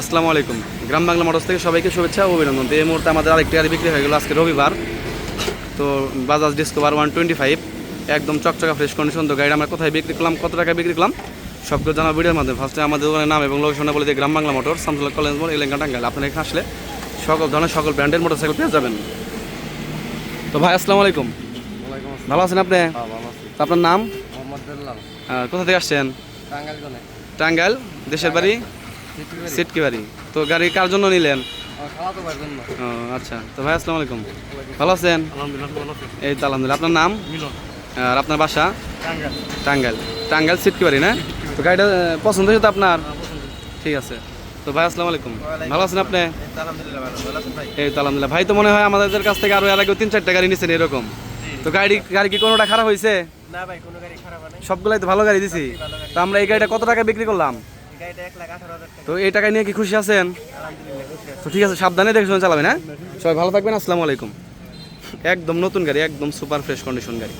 আসসালামু আলাইকুম। গ্রাম বাংলা মোটরস থেকে সবাইকে শুভেচ্ছা ও অভিনন্দন। তো এই মুহূর্তে আমাদের আরেকটি গাড়ি বিক্রি হয়ে গেল আজকে রবিবার। তো Bajaj Discover one twenty five একদম চকচকা ফ্রেশ কন্ডিশন তো গাড়ি আমরা কোথায় বিক্রি করলাম কত টাকা বিক্রি করলাম সব কিছু জানার ভিডিওর মাধ্যমে। ফার্স্টে আমাদের দোকানের নাম এবং লোকেশনে বলে দিয়ে গ্রাম বাংলা মোটর সামসুল্লাহ কলেজ মোড় এলেঙ্গা টাঙ্গাইল। আপনারা এখানে আসলে সকল ধরনের সকল ব্র্যান্ডের মোটরসাইকেল পেয়ে যাবেন। তো ভাই আসসালামু আলাইকুম। ভালো আছেন আপনি? হ্যাঁ, আপনার নাম? কোথা থেকে আসছেন? টাঙ্গাইল দেশের বাড়ি? সিটকি বাড়ি তো গাড়ি কার জন্য নিলেন? ও আচ্ছা। তো ভাই আসসালামু আলাইকুম। ভালো আছেন? এই তো আলহামদুলিল্লাহ। আপনার নাম? আর আপনার বাসা? টাঙ্গাইল। টাঙ্গাইল। সিটকি বাড়ি না? তো গাড়িটা পছন্দ হয়েছে তো আপনার? ঠিক আছে। তো ভাই আসসালামু আলাইকুম। ভালো আছেন আপনি? এই তো আলহামদুলিল্লাহ ভাই? তো মনে হয় আমাদের কাছ থেকে আরও এর আগে তিন চারটা গাড়ি নিছেন এরকম। তো গাড়ি গাড়ি কি কোনোটা খারাপ হয়েছে? হয় সবগুলাই তো ভালো গাড়ি দিছি। তো আমরা এই গাড়িটা কত টাকা বিক্রি করলাম? তো এই টাকা নিয়ে কি খুশি আছেন? তো ঠিক আছে সাবধানে দেখে শুনে চালাবেন হ্যাঁ? সবাই ভালো থাকবেন আসসালামু আলাইকুম। একদম নতুন গাড়ি একদম সুপার ফ্রেশ কন্ডিশন গাড়ি।